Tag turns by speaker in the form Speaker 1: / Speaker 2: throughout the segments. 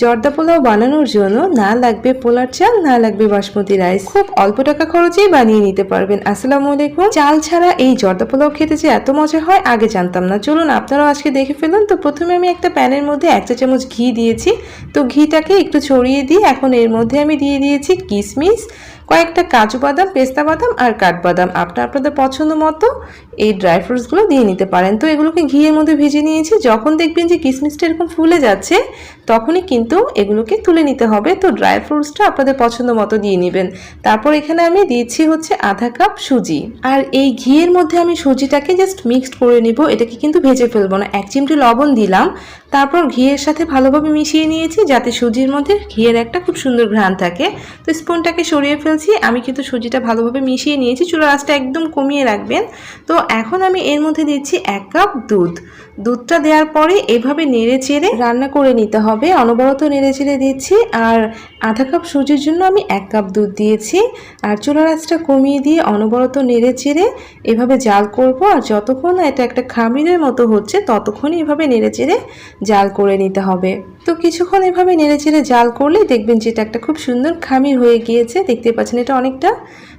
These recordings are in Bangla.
Speaker 1: জর্দা পোলাও বানানোর জন্য না লাগবে পোলার চাল, না লাগবে বাসমতি রাইস। খুব অল্প টাকা খরচেই বানিয়ে নিতে পারবেন। আসসালামু আলাইকুম। চাল ছাড়া এই জর্দা পোলাও খেতে যে এত মজা হয়, আগে জানতাম না। চলুন, আপনারাও আজকে দেখে ফেলুন। তো প্রথমে আমি একটা প্যানের মধ্যে এক চা চামচ ঘি দিয়েছি। তো ঘিটাকে একটু ছড়িয়ে দিয়ে এখন এর মধ্যে আমি দিয়ে দিয়েছি কিশমিশ কয়েকটা কাজু বাদাম, পেস্তা বাদাম আর কাঠবাদাম আপনার আপনাদের পছন্দ মতো এই ড্রাই ফ্রুটসগুলো দিয়ে নিতে পারেন। তো এগুলোকে ঘিয়ের মধ্যে ভেজে নিয়েছি। যখন দেখবেন যে কিশমিশটা এরকম ফুলে যাচ্ছে, তখনই কিন্তু এগুলোকে তুলে নিতে হবে। তো ড্রাই ফ্রুটসটা আপনাদের পছন্দ মতো দিয়ে নেবেন। তারপর এখানে আমি দিয়েছি হচ্ছে আধা কাপ সুজি। আর এই ঘিয়ের মধ্যে আমি সুজিটাকে জাস্ট মিক্সড করে নিব। এটাকে কিন্তু ভেজে ফেলব না। এক চিমটি লবণ দিলাম। তারপর ঘিয়ের সাথে ভালোভাবে মিশিয়ে নিয়েছি, যাতে সুজির মধ্যে ঘিয়ের একটা খুব সুন্দর ঘ্রাণ থাকে। তো স্পুনটাকে সরিয়ে ফেলছি, আমি কিন্তু সুজিটা ভালোভাবে মিশিয়ে নিয়েছি, চুলার আঁচটা একদম কমিয়ে রাখবেন। তো এখন আমি এর মধ্যে দিচ্ছি এক কাপ দুধ। দুধটা দেওয়ার পরে এভাবে নেড়ে চেড়ে রান্না করে নিতে হবে। অনবরত নেড়ে চেড়ে দিচ্ছি, আর আধা কাপ সুজির জন্য আমি এক কাপ দুধ দিয়েছি। আর চুলার আঁচটা কমিয়ে দিয়ে অনবরত নেড়ে চেড়ে এভাবে জাল করব, আর যতক্ষণ এটা একটা খামিরের মতো হচ্ছে, ততক্ষণই এভাবে নেড়ে চেড়ে জাল করে নিতে হবে। তো কিছুক্ষণ এভাবে নেড়েচেড়ে জাল করলেই দেখবেন যেটা একটা খুব সুন্দর খামির হয়ে গিয়েছে। দেখতে পাচ্ছেন এটা অনেকটা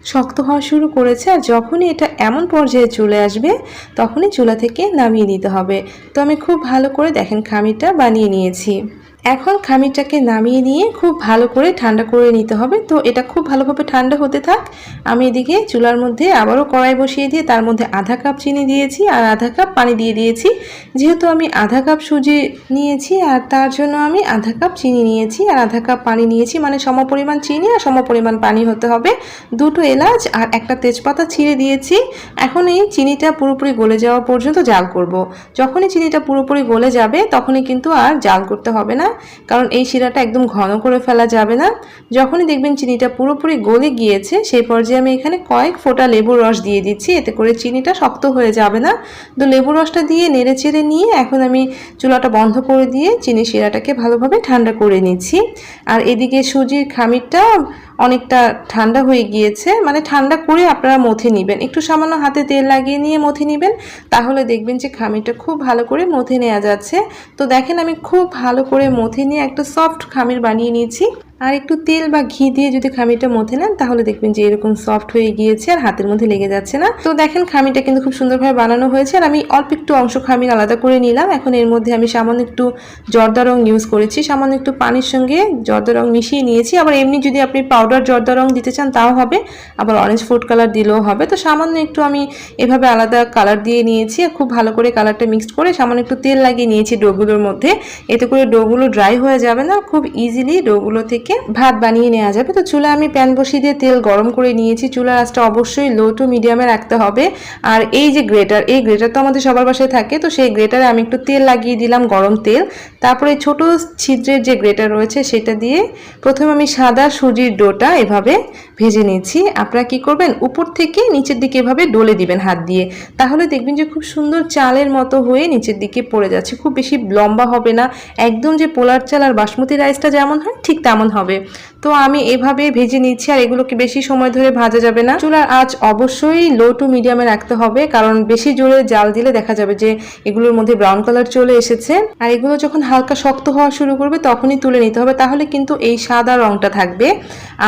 Speaker 1: শক্ত হওয়া শুরু করেছে। আর যখনই এটা এমন পর্যায়ে চলে আসবে, তখনই চুলা থেকে নামিয়ে নিতে হবে। তো আমি খুব ভালো করে দেখেন খামিরটা বানিয়ে নিয়েছি। এখন খামিরটাকে নামিয়ে নিয়ে খুব ভালো করে ঠান্ডা করে নিতে হবে। তো এটা খুব ভালোভাবে ঠান্ডা হতে থাক। আমি এদিকে চুলার মধ্যে আবারও কড়াই বসিয়ে দিয়ে তার মধ্যে আধা কাপ চিনি দিয়েছি আর আধা কাপ পানি দিয়ে দিয়েছি। যেহেতু আমি আধা কাপ সুজি নিয়েছি আর তার জন্য আমি আধা কাপ চিনি নিয়েছি আর আধা কাপ পানি নিয়েছি। মানে সমপরিমাণ চিনি আর সমপরিমাণ পানি হতে হবে। দুটো এলাচ আর একটা তেজপাতা ছিঁড়ে দিয়েছি। এখন এই চিনিটা পুরোপুরি গলে যাওয়া পর্যন্ত জাল করব। যখনই চিনিটা পুরোপুরি গলে যাবে তখনই কিন্তু আর জাল করতে হবে না। কারণ এই শিরাটা একদম ঘন করে ফেলা যাবে না। যখনই দেখবেন চিনিটা পুরোপুরি গলে গিয়েছে, সেই পর্যায়ে আমি এখানে কয়েক ফোঁটা লেবুর রস দিয়ে দিচ্ছি, এতে করে চিনিটা শক্ত হয়ে যাবে না। তো লেবুর রসটা দিয়ে নেড়ে চেড়ে নিয়ে এখন আমি চুলাটা বন্ধ করে দিয়ে চিনি শিরাটাকে ভালোভাবে ঠান্ডা করে নিচ্ছি। আর এদিকে সুজির খামিরটা অনেকটা ঠান্ডা হয়ে গিয়েছে। মানে ঠান্ডা করে আপনারা মথে নেবেন। একটু সামান্য হাতে তেল লাগিয়ে নিয়ে মথে নেবেন। তাহলে দেখবেন যে খামিরটা খুব ভালো করে মথে নেওয়া যাচ্ছে। তো দেখেন আমি খুব ভালো করে মথে নিয়ে একটা সফট খামির বানিয়ে নিয়েছি। আর একটু তেল বা ঘি দিয়ে যদি খামিটা মথে নেন, তাহলে দেখবেন যে এরকম সফট হয়ে গিয়েছে আর হাতের মধ্যে লেগে যাচ্ছে না। তো দেখেন খামিটা কিন্তু খুব সুন্দরভাবে বানানো হয়েছে আর আমি অল্প একটু অংশ খামির আলাদা করে নিলাম। এখন এর মধ্যে আমি সামান্য একটু জর্দা রং ইউজ করেছি। সামান্য একটু পানির সঙ্গে জর্দা রং মিশিয়ে নিয়েছি। আবার এমনি যদি আপনি পাউডার জর্দা রং দিতে চান, তাও হবে। আবার অরেঞ্জ ফুড কালার দিলেও হবে। তো সামান্য একটু আমি এভাবে আলাদা কালার দিয়ে নিয়েছি খুব ভালো করে কালারটা মিক্সড করে সামান্য একটু তেল লাগিয়ে নিয়েছি ডোগুলোর মধ্যে। এতে করে ডোগুলো ড্রাই হয়ে যাবে না। খুব ইজিলি ডোগুলো থেকে ভাত বানিয়ে নেওয়া যাবে। তো চুলা আমি প্যান বসিয়ে দিয়ে তেল গরম করে নিয়েছি। চুলার আঁচটা অবশ্যই লো টু মিডিয়ামে রাখতে হবে। আর এই যে গ্রেটার এই গ্রেটার তো আমাদের সবার বাসায় থাকে। তো সেই গ্রেটারে আমি একটু তেল লাগিয়ে দিলাম গরম তেল। তারপরে ছোট ছিদ্রের যে গ্রেটার রয়েছে সেটা দিয়ে প্রথমে আমি সাদা সুজির ডোটা এভাবে ভেজে নিয়েছি। আপনারা কি করবেন? উপর থেকে নিচের দিকে এভাবে ডলে দিবেন হাত দিয়ে। তাহলে দেখবেন যে খুব সুন্দর চালের মতো হয়ে নিচের দিকে পড়ে যাচ্ছে। খুব বেশি লম্বা হবে না। একদম যে পোলার চাল আর বাসমতি রাইসটা যেমন হয়, ঠিক তেমন হবে। তো আমি এভাবে ভেজে নিচ্ছি আর এগুলোকে বেশি সময় ধরে ভাজা যাবে না। চুলার আঁচ অবশ্যই লো টু মিডিয়ামে রাখতে হবে, কারণ বেশি জোরে জাল দিলে দেখা যাবে যে এগুলোর মধ্যে ব্রাউন কালার চলে এসেছে। আর এগুলো যখন হালকা শক্ত হওয়া শুরু করবে, তখনই তুলে নিতে হবে, তাহলে কিন্তু এই সাদা রংটা থাকবে।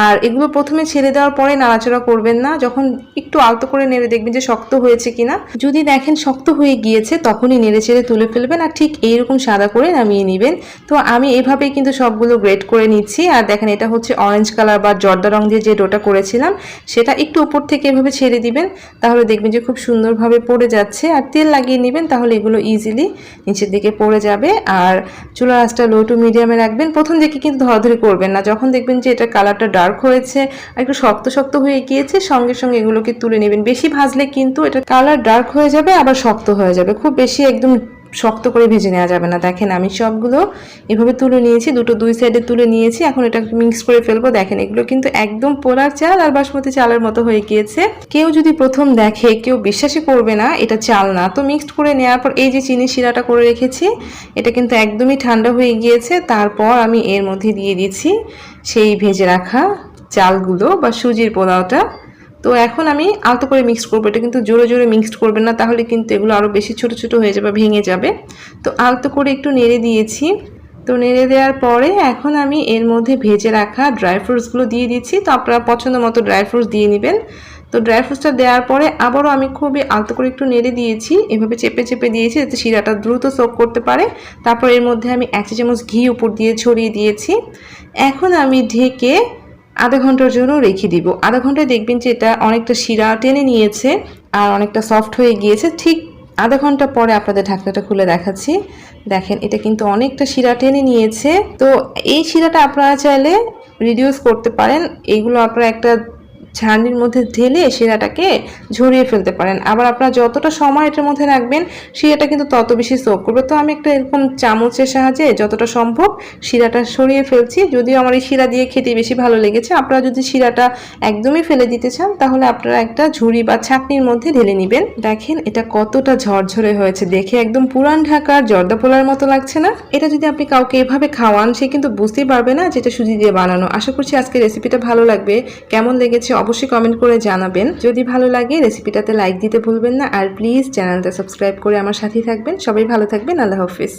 Speaker 1: আর এগুলো প্রথমে ছেড়ে দেওয়ার পরে নাড়াচাড়া করবেন না, যখন একটু আলতো করে নেড়ে দেখবেন যে শক্ত হয়েছে কিনা। যদি দেখেন শক্ত হয়ে গিয়েছে, তখনই নেড়ে ছেড়ে তুলে ফেলবেন, আর ঠিক এইরকম সাদা করে নামিয়ে নেবেন। তো আমি এভাবেই কিন্তু সবগুলো গ্রেড করে নিচ্ছি, আর দেখেন এটা হচ্ছে অরেঞ্জ কালার বা জর্দা রং দিয়ে যে ডোটা করেছিলাম, সেটা একটু উপর থেকে এভাবে ছেড়ে দিবেন, তাহলে দেখবেন যে খুব সুন্দরভাবে পড়ে যাচ্ছে। আর তেল লাগিয়ে নেবেন, তাহলে এগুলো ইজিলি নিচের দিকে পড়ে যাবে। আর চুলার আঁচটা লো টু মিডিয়ামে রাখবেন। প্রথম দিকে কিন্তু ধরাধরি করবেন না। যখন দেখবেন যে এটা কালারটা ডার্ক হয়েছে আর একটু শক্ত শক্ত হয়ে গিয়েছে, সঙ্গে সঙ্গে এগুলোকে তুলে নেবেন। বেশি ভাজলে কিন্তু এটা কালার ডার্ক হয়ে যাবে, আবার শক্ত হয়ে যাবে। খুব বেশি একদম শক্ত করে ভেজে নেওয়া যাবে না। দেখেন আমি সবগুলো এভাবে তুলে নিয়েছি, দুটো দুই সাইডে তুলে নিয়েছি। এখন এটা মিক্স করে ফেলব। দেখেন এগুলো কিন্তু একদম পোলার চাল আর বাসমতি চালের মতো হয়ে গিয়েছে। কেউ যদি প্রথম দেখে, কেউ বিশ্বাসই করবে না এটা চাল না। তো মিক্সড করে নেওয়ার পর এই যে চিনি শিরাটা করে রেখেছি, এটা কিন্তু একদমই ঠান্ডা হয়ে গিয়েছে। তারপর আমি এর মধ্যে দিয়ে দিচ্ছি সেই ভেজে রাখা চালগুলো বা সুজির পোলাওটা। তো এখন আমি আলতো করে মিক্সড করব। এটা কিন্তু জোরে জোরে মিক্সড করবেন না, তাহলে কিন্তু এগুলো আরও বেশি ছোট ছোট হয়ে যাবে ভেঙে যাবে। তো আলতো করে একটু নেড়ে দিয়েছি। তো নেড়ে দেওয়ার পরে এখন আমি এর মধ্যে ভেজে রাখা ড্রাই ফ্রুটসগুলো দিয়ে দিচ্ছি। তো আপনারা পছন্দ মতো ড্রাই ফ্রুটস দিয়ে নেবেন। তো ড্রাই ফ্রুটসটা দেওয়ার পরে আবারও আমি খুবই আলতো করে একটু নেড়ে দিয়েছি। এভাবে চেপে চেপে দিয়েছি যাতে শিরাটা দ্রুত সোক করতে পারে। তারপর এর মধ্যে আমি এক চামচ ঘি উপর দিয়ে ছড়িয়ে দিয়েছি। এখন আমি ঢেকে আধা ঘণ্টার জন্য রেখে দিব। আধা ঘন্টায় দেখবেন যে এটা অনেকটা শিরা টেনে নিয়েছে আর অনেকটা সফট হয়ে গিয়েছে। ঠিক আধা ঘণ্টা পরে আপনাদের ঢাকনাটা খুলে দেখাচ্ছি। দেখেন, এটা কিন্তু অনেকটা শিরা টেনে নিয়েছে। তো এই শিরাটা আপনারা চাইলে রিডিউস করতে পারেন। এইগুলো আপনারা একটা ছাঁড়নির মধ্যে ঢেলে শিরাটাকে ঝরিয়ে ফেলতে পারেন। আবার আপনারা যতটা সময় এটার মধ্যে রাখবেন, শিরাটা কিন্তু তত বেশি সোক করবে। তো আমি একটা এরকম চামচের সাহায্যে যতটা সম্ভব শিরাটা সরিয়ে ফেলছি। যদিও আমার এই শিরা দিয়ে খেতে বেশি ভালো লেগেছে। আপনারা যদি শিরাটা একদমই ফেলে দিতে চান, তাহলে আপনারা একটা ঝুড়ি বা ছাঁকনির মধ্যে ঢেলে নেবেন। দেখেন এটা কতটা ঝরঝরে হয়েছে। দেখে একদম পুরান ঢাকার, জর্দা পোলার মতো লাগছে না? এটা যদি আপনি কাউকে এভাবে খাওয়ান, সে কিন্তু বুঝতেই পারবে না যেটা সুজি দিয়ে বানানো। আশা করছি আজকে রেসিপিটা ভালো লাগবে। কেমন লেগেছে অবশ্যই কমেন্ট করে জানাবেন। যদি ভালো লাগে রেসিপিটাতে লাইক দিতে ভুলবেন না। আর প্লিজ চ্যানেলটা সাবস্ক্রাইব করে আমার সাথেই থাকবেন। সবাই ভালো থাকবেন। আল্লাহ হাফিজ।